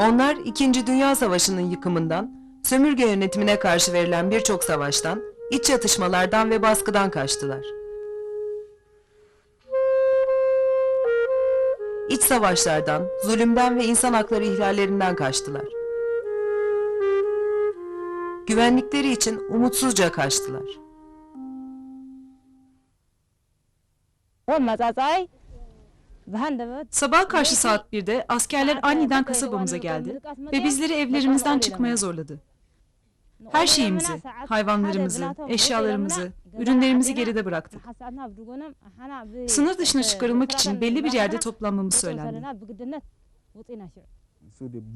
Onlar 2. Dünya Savaşı'nın yıkımından, sömürge yönetimine karşı verilen birçok savaştan, iç çatışmalardan ve baskıdan kaçtılar. İç savaşlardan, zulümden ve insan hakları ihlallerinden kaçtılar. Güvenlikleri için umutsuzca kaçtılar. Sabah karşı saat 1'de askerler aniden kasabamıza geldi ve bizleri evlerimizden çıkmaya zorladı. Her şeyimizi, hayvanlarımızı, eşyalarımızı, ürünlerimizi geride bıraktık. Sınır dışına çıkarılmak için belli bir yerde toplanmamız söylendi.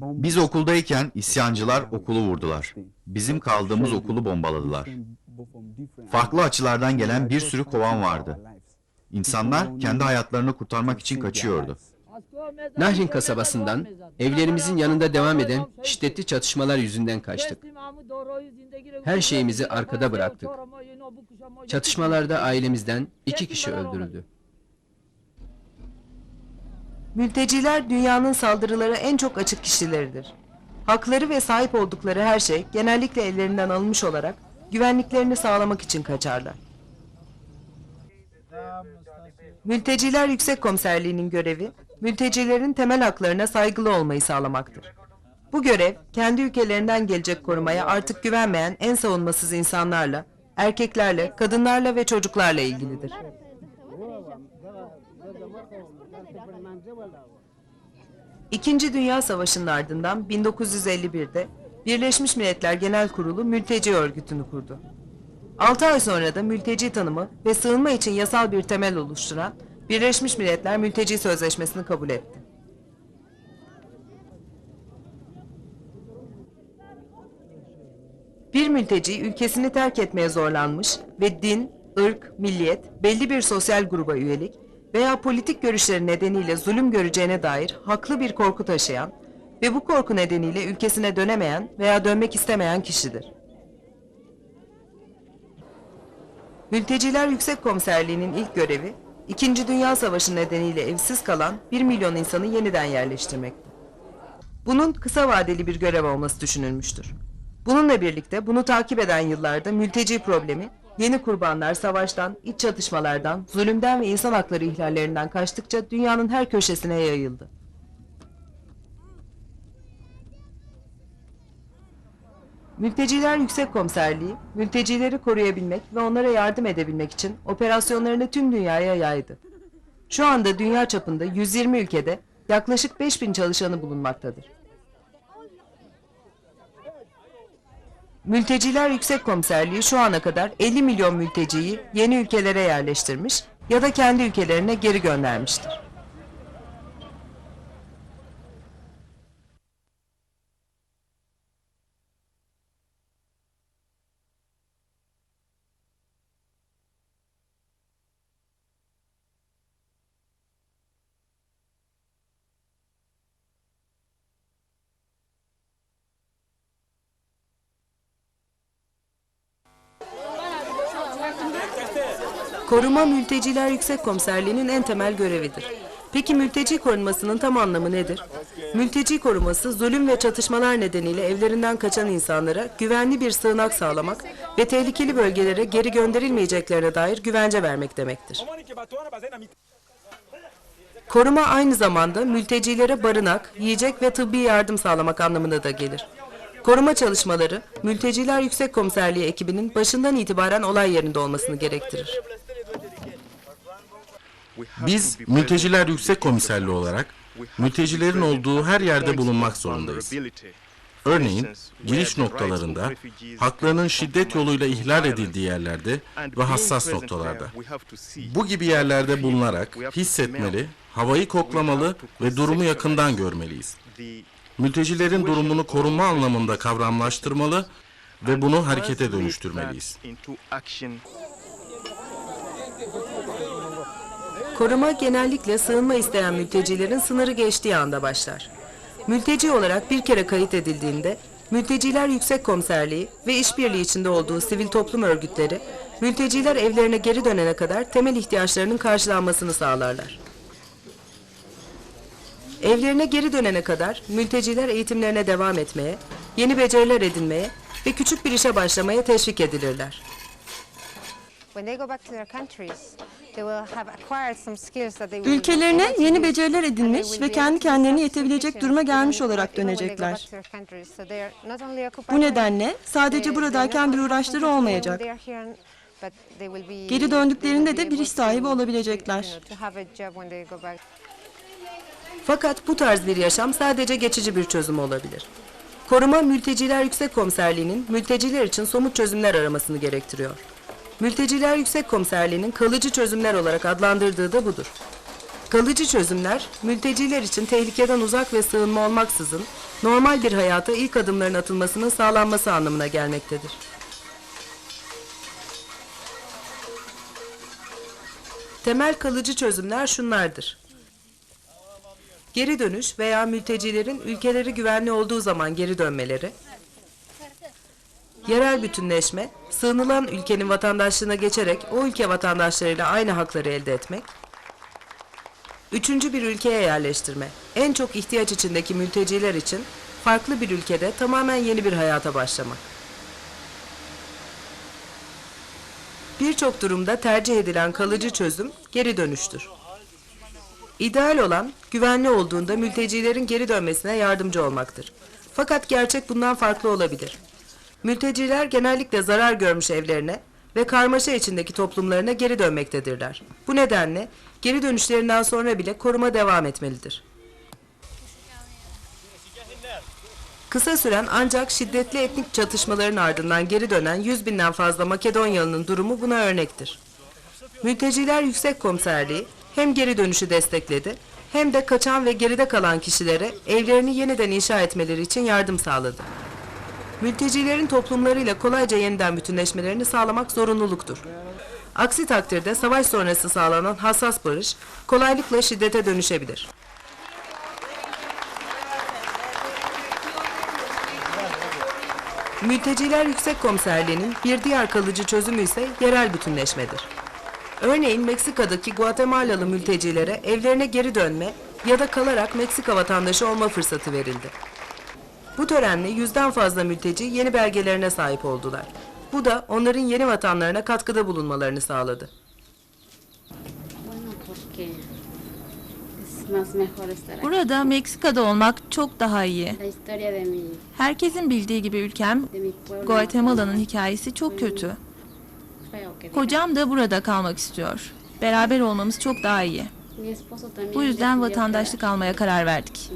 Biz okuldayken isyancılar okulu vurdular. Bizim kaldığımız okulu bombaladılar. Farklı açılardan gelen bir sürü kovan vardı. İnsanlar kendi hayatlarını kurtarmak için kaçıyordu. Nahrin kasabasından evlerimizin yanında devam eden şiddetli çatışmalar yüzünden kaçtık. Her şeyimizi arkada bıraktık. Çatışmalarda ailemizden iki kişi öldürüldü. Mülteciler dünyanın saldırılara en çok açık kişileridir. Hakları ve sahip oldukları her şey genellikle ellerinden alınmış olarak güvenliklerini sağlamak için kaçarlar. Mülteciler Yüksek Komiserliği'nin görevi, mültecilerin temel haklarına saygılı olmayı sağlamaktır. Bu görev, kendi ülkelerinden gelecek korumaya artık güvenmeyen en savunmasız insanlarla, erkeklerle, kadınlarla ve çocuklarla ilgilidir. İkinci Dünya Savaşı'nın ardından 1951'de Birleşmiş Milletler Genel Kurulu Mülteci Örgütü'nü kurdu. 6 ay sonra da mülteci tanımı ve sığınma için yasal bir temel oluşturan Birleşmiş Milletler Mülteci Sözleşmesi'ni kabul etti. Bir mülteci ülkesini terk etmeye zorlanmış ve din, ırk, milliyet, belli bir sosyal gruba üyelik veya politik görüşleri nedeniyle zulüm göreceğine dair haklı bir korku taşıyan ve bu korku nedeniyle ülkesine dönemeyen veya dönmek istemeyen kişidir. Mülteciler Yüksek Komiserliği'nin ilk görevi, İkinci Dünya Savaşı nedeniyle evsiz kalan 1 milyon insanı yeniden yerleştirmekti. Bunun kısa vadeli bir görev olması düşünülmüştür. Bununla birlikte bunu takip eden yıllarda mülteci problemi, yeni kurbanlar savaştan, iç çatışmalardan, zulümden ve insan hakları ihlallerinden kaçtıkça dünyanın her köşesine yayıldı. Mülteciler Yüksek Komiserliği, mültecileri koruyabilmek ve onlara yardım edebilmek için operasyonlarını tüm dünyaya yaydı. Şu anda dünya çapında 120 ülkede yaklaşık 5000 çalışanı bulunmaktadır. Mülteciler Yüksek Komiserliği şu ana kadar 50 milyon mülteciyi yeni ülkelere yerleştirmiş ya da kendi ülkelerine geri göndermiştir. Koruma Mülteciler Yüksek Komiserliği'nin en temel görevidir. Peki mülteci korunmasının tam anlamı nedir? Mülteci koruması zulüm ve çatışmalar nedeniyle evlerinden kaçan insanlara güvenli bir sığınak sağlamak ve tehlikeli bölgelere geri gönderilmeyeceklerine dair güvence vermek demektir. Koruma aynı zamanda mültecilere barınak, yiyecek ve tıbbi yardım sağlamak anlamına da gelir. Koruma çalışmaları, Mülteciler Yüksek Komiserliği ekibinin başından itibaren olay yerinde olmasını gerektirir. Biz mülteciler yüksek komiserliği olarak mültecilerin olduğu her yerde bulunmak zorundayız. Örneğin giriş noktalarında, haklarının şiddet yoluyla ihlal edildiği yerlerde ve hassas noktalarda. Bu gibi yerlerde bulunarak hissetmeli, havayı koklamalı ve durumu yakından görmeliyiz. Mültecilerin durumunu koruma anlamında kavramlaştırmalı ve bunu harekete dönüştürmeliyiz. Koruma genellikle sığınma isteyen mültecilerin sınırı geçtiği anda başlar. Mülteci olarak bir kere kayıt edildiğinde, Mülteciler Yüksek Komiserliği ve işbirliği içinde olduğu sivil toplum örgütleri, mülteciler evlerine geri dönene kadar temel ihtiyaçlarının karşılanmasını sağlarlar. Evlerine geri dönene kadar mülteciler eğitimlerine devam etmeye, yeni beceriler edinmeye ve küçük bir işe başlamaya teşvik edilirler. Ülkelerine yeni beceriler edinmiş ve kendi kendilerine yetebilecek duruma gelmiş olarak dönecekler. Bu nedenle sadece buradayken bir uğraşları olmayacak. Geri döndüklerinde de bir iş sahibi olabilecekler. Fakat bu tarz bir yaşam sadece geçici bir çözüm olabilir. Koruma Mülteciler Yüksek Komiserliği'nin mülteciler için somut çözümler aramasını gerektiriyor. Mülteciler Yüksek Komiserliği'nin kalıcı çözümler olarak adlandırdığı da budur. Kalıcı çözümler, mülteciler için tehlikeden uzak ve sığınma olmaksızın normal bir hayata ilk adımların atılmasının sağlanması anlamına gelmektedir. Temel kalıcı çözümler şunlardır. Geri dönüş veya mültecilerin ülkeleri güvenli olduğu zaman geri dönmeleri, yerel bütünleşme, sığınılan ülkenin vatandaşlığına geçerek o ülke vatandaşlarıyla aynı hakları elde etmek, üçüncü bir ülkeye yerleştirme, en çok ihtiyaç içindeki mülteciler için farklı bir ülkede tamamen yeni bir hayata başlamak. Birçok durumda tercih edilen kalıcı çözüm geri dönüştür. İdeal olan, güvenli olduğunda mültecilerin geri dönmesine yardımcı olmaktır. Fakat gerçek bundan farklı olabilir. Mülteciler genellikle zarar görmüş evlerine ve karmaşa içindeki toplumlarına geri dönmektedirler. Bu nedenle geri dönüşlerinden sonra bile koruma devam etmelidir. Kısa süren ancak şiddetli etnik çatışmaların ardından geri dönen 100 binden fazla Makedonyalı'nın durumu buna örnektir. Mülteciler Yüksek Komiserliği hem geri dönüşü destekledi hem de kaçan ve geride kalan kişilere evlerini yeniden inşa etmeleri için yardım sağladı. Mültecilerin toplumlarıyla kolayca yeniden bütünleşmelerini sağlamak zorunluluktur. Aksi takdirde savaş sonrası sağlanan hassas barış kolaylıkla şiddete dönüşebilir. Mülteciler Yüksek Komiserliği'nin bir diğer kalıcı çözümü ise yerel bütünleşmedir. Örneğin Meksika'daki Guatemalalı mültecilere evlerine geri dönme ya da kalarak Meksika vatandaşı olma fırsatı verildi. Bu törenle yüzden fazla mülteci yeni belgelerine sahip oldular. Bu da onların yeni vatanlarına katkıda bulunmalarını sağladı. Burada Meksika'da olmak çok daha iyi. Herkesin bildiği gibi ülkem Guatemala'nın hikayesi çok kötü. Kocam da burada kalmak istiyor. Beraber olmamız çok daha iyi. Bu yüzden vatandaşlık almaya karar verdik.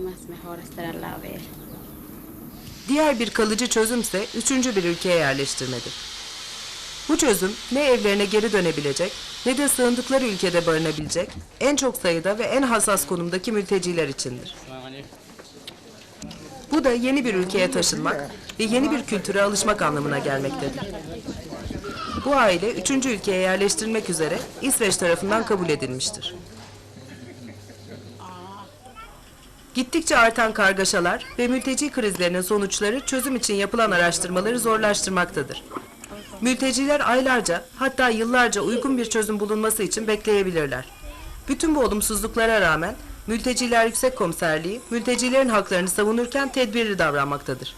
Diğer bir kalıcı çözümse üçüncü bir ülkeye yerleştirmedir. Bu çözüm ne evlerine geri dönebilecek ne de sığındıkları ülkede barınabilecek en çok sayıda ve en hassas konumdaki mülteciler içindir. Bu da yeni bir ülkeye taşınmak ve yeni bir kültüre alışmak anlamına gelmektedir. Bu aile üçüncü ülkeye yerleştirilmek üzere İsveç tarafından kabul edilmiştir. Gittikçe artan kargaşalar ve mülteci krizlerinin sonuçları çözüm için yapılan araştırmaları zorlaştırmaktadır. Mülteciler aylarca hatta yıllarca uygun bir çözüm bulunması için bekleyebilirler. Bütün bu olumsuzluklara rağmen Mülteciler Yüksek Komiserliği mültecilerin haklarını savunurken tedbirli davranmaktadır.